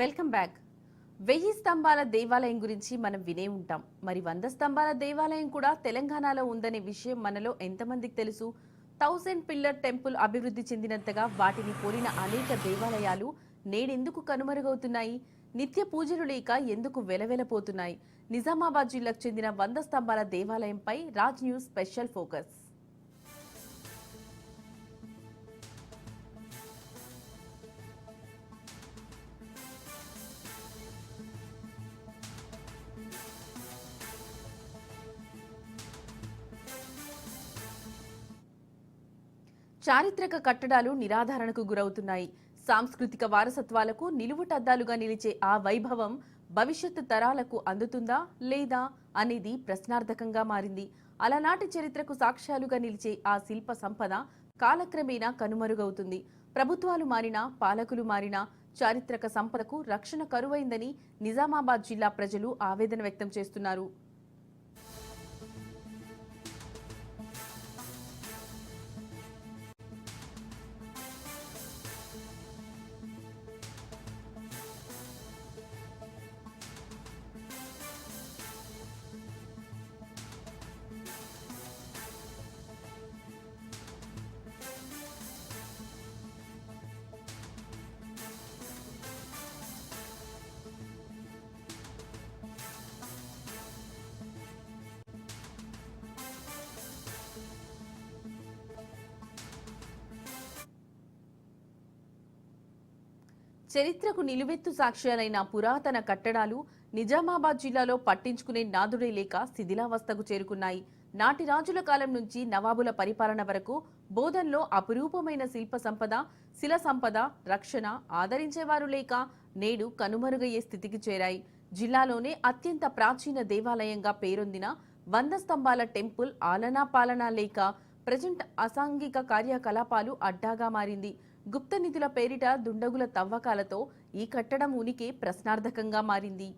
Welcome back. వెయ్యి స్తంభాల దేవాలయం గురించి మనం వినే ఉంటాం. మరి వంద స్తంభాల దేవాలయం కూడా తెలంగాణలో ఉందనే విషయం మనలో ఎంతమందికి తెలుసు? థౌసండ్ పిల్లర్ టెంపుల్ అభివృద్ధి చెందినంతగా వాటిని పోలిన అనేక దేవాలయాలు నేడెందుకు కనుమరుగవుతున్నాయి? నిత్య పూజలు లేక ఎందుకు వెలవెలపోతున్నాయి? నిజామాబాద్ జిల్లాకు చెందిన వంద స్తంభాల దేవాలయంపై రాజ్ న్యూస్ స్పెషల్ ఫోకస్. చారిత్రక కట్టడాలు నిరాధారణకు గురవుతున్నాయి. సాంస్కృతిక వారసత్వాలకు నిలువుటద్దాలుగా నిలిచే ఆ వైభవం భవిష్యత్తు తరాలకు అందుతుందా లేదా అనేది ప్రశ్నార్థకంగా మారింది. అలనాటి చరిత్రకు సాక్ష్యాలుగా నిలిచే ఆ శిల్ప సంపద కాలక్రమేణా కనుమరుగవుతుంది. ప్రభుత్వాలు మారినా పాలకులు మారినా చారిత్రక సంపదకు రక్షణ కరువైందని నిజామాబాద్ జిల్లా ప్రజలు ఆవేదన వ్యక్తం చేస్తున్నారు. చరిత్రకు నిలువెత్తు సాక్ష్యాలైన పురాతన కట్టడాలు నిజామాబాద్ జిల్లాలో పట్టించుకునే నాదుడే లేక శిథిలావస్థకు చేరుకున్నాయి. నాటి రాజుల కాలం నుంచి నవాబుల పరిపాలన వరకు బోధన్లో అపురూపమైన శిల్ప సంపద శిల సంపద రక్షణ ఆదరించేవారు లేక నేడు కనుమరుగయ్యే స్థితికి చేరాయి. జిల్లాలోనే అత్యంత ప్రాచీన దేవాలయంగా పేరొందిన వంద స్తంభాల టెంపుల్ ఆలనా పాలనా లేక ప్రజెంట్ అసాంఘిక కార్యకలాపాలు అడ్డాగా మారింది. గుప్త నిధుల పేరిట దుండగుల తవ్వకాలతో ఈ కట్టడం ఉనికి ప్రశ్నార్థకంగా మారింది.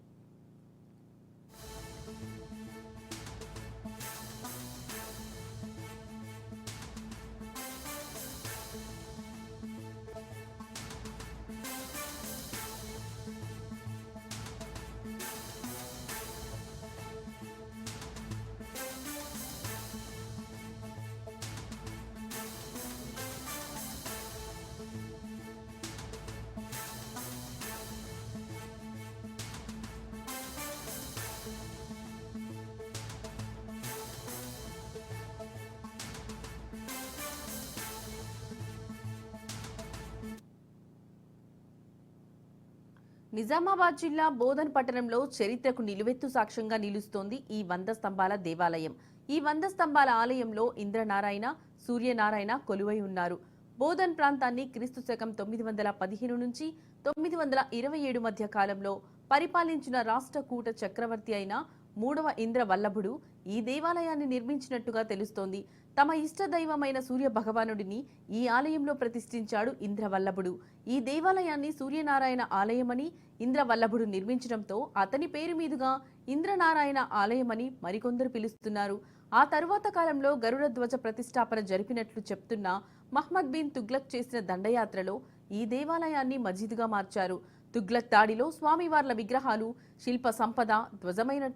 నిజామాబాద్ జిల్లా బోధన్ పట్టణంలో చరిత్రకు నిలువెత్తు సాక్ష్యంగా నిలుస్తోంది ఈ వంద స్తంభాల దేవాలయం. ఈ వంద స్తంభాల ఆలయంలో ఇంద్రనారాయణ సూర్యనారాయణ కొలువై ఉన్నారు. బోధన్ ప్రాంతాన్ని క్రీస్తు శకం తొమ్మిది వందల పదిహేను నుంచి తొమ్మిది వందల ఇరవై ఏడు మధ్య కాలంలో పరిపాలించిన రాష్ట్ర కూట చక్రవర్తి అయిన మూడవ ఇంద్ర వల్లభుడు ఈ దేవాలయాన్ని నిర్మించినట్టుగా తెలుస్తోంది. తమ ఇష్ట దైవమైన సూర్య భగవానుడిని ఈ ఆలయంలో ప్రతిష్ఠించాడు ఇంద్రవల్లభుడు. ఈ దేవాలయాన్ని సూర్యనారాయణ ఆలయమని ఇంద్రవల్లభుడు నిర్మించడంతో అతని పేరు మీదుగా ఇంద్రనారాయణ ఆలయమని మరికొందరు పిలుస్తున్నారు. ఆ తరువాత కాలంలో గరుడ ధ్వజ ప్రతిష్టాపన జరిపినట్లు చెప్తున్న మహ్మద్ బిన్ తుగ్లక్ చేసిన దండయాత్రలో ఈ దేవాలయాన్ని మసీదుగా మార్చారు. తుగ్లక్ దాడిలో స్వామివార్ల విగ్రహాలు శిల్ప సంపద ధ్వజమైన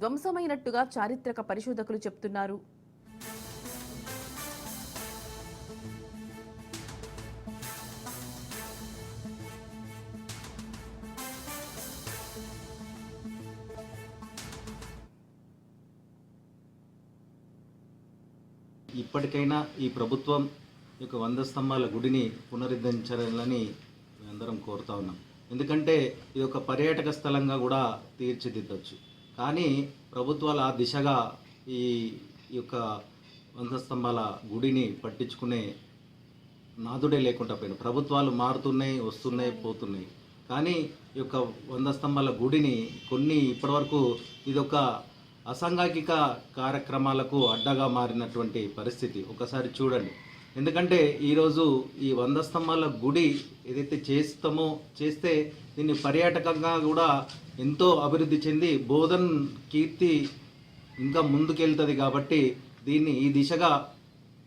ధ్వంసమైనట్టుగా చారిత్రక పరిశోధకులు చెప్తున్నారు. ఇప్పటికైనా ఈ ప్రభుత్వం ఈ యొక్క వంద స్తంభాల గుడిని పునరుద్ధరించాలని అందరం కోరుతా ఉన్నాం. ఎందుకంటే ఇది ఒక పర్యాటక స్థలంగా కూడా తీర్చిదిద్దొచ్చు. కానీ ప్రభుత్వాలు ఆ దిశగా ఈ యొక్క వంశస్తంభాల గుడిని పట్టించుకునే నాదుడే లేకుండా పోయిన. ప్రభుత్వాలు మారుతున్నాయి వస్తున్నాయి పోతున్నాయి. కానీ ఈ యొక్క వంద స్తంభాల గుడిని కొన్ని ఇప్పటివరకు ఇది ఒక అసాంఘిక కార్యక్రమాలకు అడ్డగా మారినటువంటి పరిస్థితి. ఒకసారి చూడండి. ఎందుకంటే ఈరోజు ఈ వంద స్తంభాల గుడి ఏదైతే చేస్తామో చేస్తే దీన్ని పర్యాటకంగా కూడా ఎంతో అభివృద్ధి చెంది బోధన్ కీర్తి ఇంకా ముందుకెళ్తుంది కాబట్టి దీన్ని ఈ దిశగా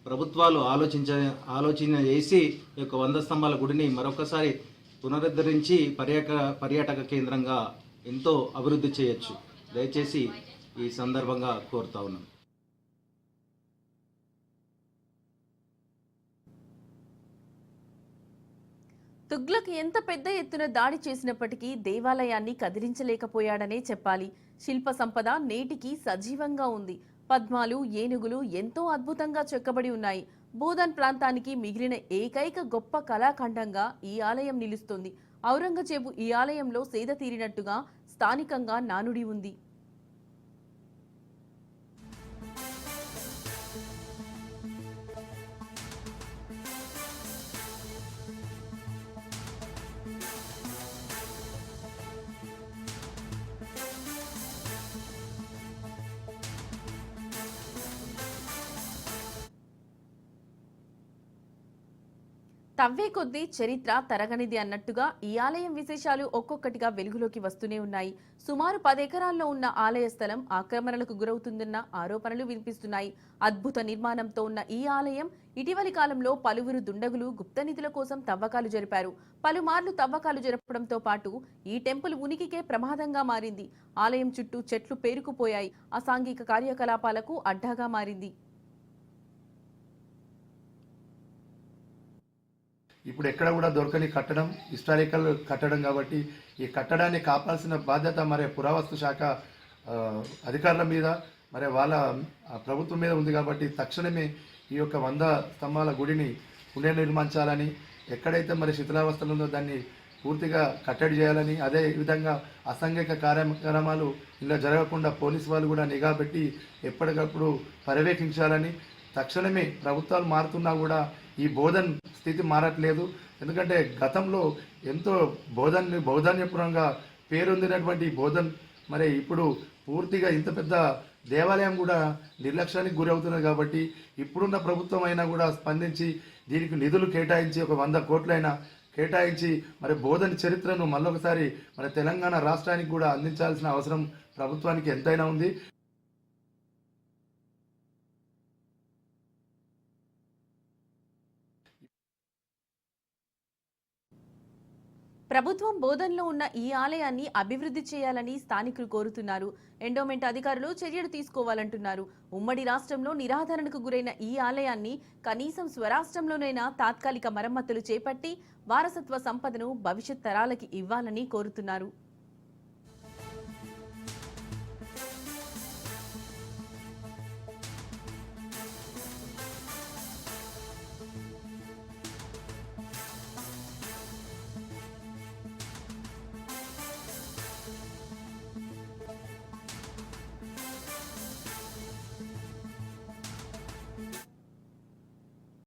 ప్రభుత్వాలు ఆలోచించ ఆలోచన చేసి ఈ యొక్క వంద స్తంభాల గుడిని మరొకసారి పునరుద్ధరించి పర్యాటక పర్యాటక కేంద్రంగా ఎంతో అభివృద్ధి చేయొచ్చు. దయచేసి ఈ సందర్భంగా కోరుతా ఉన్నాం. తుగ్లక్ ఎంత పెద్ద ఎత్తున దాడి చేసినప్పటికీ దేవాలయాన్ని కదిలించలేకపోయాడనే చెప్పాలి. శిల్ప సంపద నేటికి సజీవంగా ఉంది. పద్మాలు ఏనుగులు ఎంతో అద్భుతంగా చెక్కబడి ఉన్నాయి. బోధన్ ప్రాంతానికి మిగిలిన ఏకైక గొప్ప కళాఖండంగా ఈ ఆలయం నిలుస్తుంది. ఔరంగజేబు ఈ ఆలయంలో సేద తీరినట్టుగా స్థానికంగా నానుడి ఉంది. తవ్వే కొద్దీ చరిత్ర తరగనిది అన్నట్టుగా ఈ ఆలయం విశేషాలు ఒక్కొక్కటిగా వెలుగులోకి వస్తూనే ఉన్నాయి. సుమారు పదెకరాల్లో ఉన్న ఆలయ స్థలం ఆక్రమణలకు గురవుతుందన్న ఆరోపణలు వినిపిస్తున్నాయి. అద్భుత నిర్మాణంతో ఉన్న ఈ ఆలయం ఇటీవలి కాలంలో పలువురు దుండగులు గుప్త నిధుల కోసం తవ్వకాలు జరిపారు. పలుమార్లు తవ్వకాలు జరపడంతో పాటు ఈ టెంపుల్ ఉనికికే ప్రమాదంగా మారింది. ఆలయం చుట్టూ చెట్లు పేరుకుపోయాయి. అసాంఘిక కార్యకలాపాలకు అడ్డాగా మారింది. ఇప్పుడు ఎక్కడ కూడా దొరకని కట్టడం హిస్టారికల్ కట్టడం కాబట్టి ఈ కట్టడాన్ని కాపాల్సిన బాధ్యత మరి పురావస్తు శాఖ అధికారుల మీద మరి వాళ్ళ ప్రభుత్వం మీద ఉంది కాబట్టి తక్షణమే ఈ యొక్క వంద స్తంభాల గుడిని పునర్నిర్మించాలని ఎక్కడైతే మరి శిథిలావస్థలు ఉందో దాన్ని పూర్తిగా కట్టడి చేయాలని అదే విధంగా అసంఘిక కార్యక్రమాలు ఇలా జరగకుండా పోలీసు వాళ్ళు కూడా నిఘా పెట్టి ఎప్పటికప్పుడు పర్యవేక్షించాలని తక్షణమే ప్రభుత్వాలు మారుతున్నా కూడా ఈ బోధన్ స్థితి మారట్లేదు. ఎందుకంటే గతంలో ఎంతో బోధన్ బౌధాన్యపురంగా పేరొందినటువంటి బోధన్ మరి ఇప్పుడు పూర్తిగా ఇంత పెద్ద దేవాలయం కూడా నిర్లక్ష్యానికి గురవుతున్నది కాబట్టి ఇప్పుడున్న ప్రభుత్వం అయినా కూడా స్పందించి దీనికి నిధులు కేటాయించి ఒక వంద కోట్లైనా కేటాయించి మరి బోధన చరిత్రను మళ్ళొకసారి మన తెలంగాణ రాష్ట్రానికి కూడా అందించాల్సిన అవసరం ప్రభుత్వానికి ఎంతైనా ఉంది. ప్రభుత్వం బోధనలో ఉన్న ఈ ఆలయాన్ని అభివృద్ధి చేయాలని స్థానికులు కోరుతున్నారు. ఎండోమెంట్ అధికారులు చర్యలు తీసుకోవాలంటున్నారు. ఉమ్మడి రాష్ట్రంలో నిరాధరణకు గురైన ఈ ఆలయాన్ని కనీసం స్వరాష్ట్రంలోనైనా తాత్కాలిక మరమ్మతులు చేపట్టి వారసత్వ సంపదను భవిష్యత్ తరాలకి ఇవ్వాలని కోరుతున్నారు.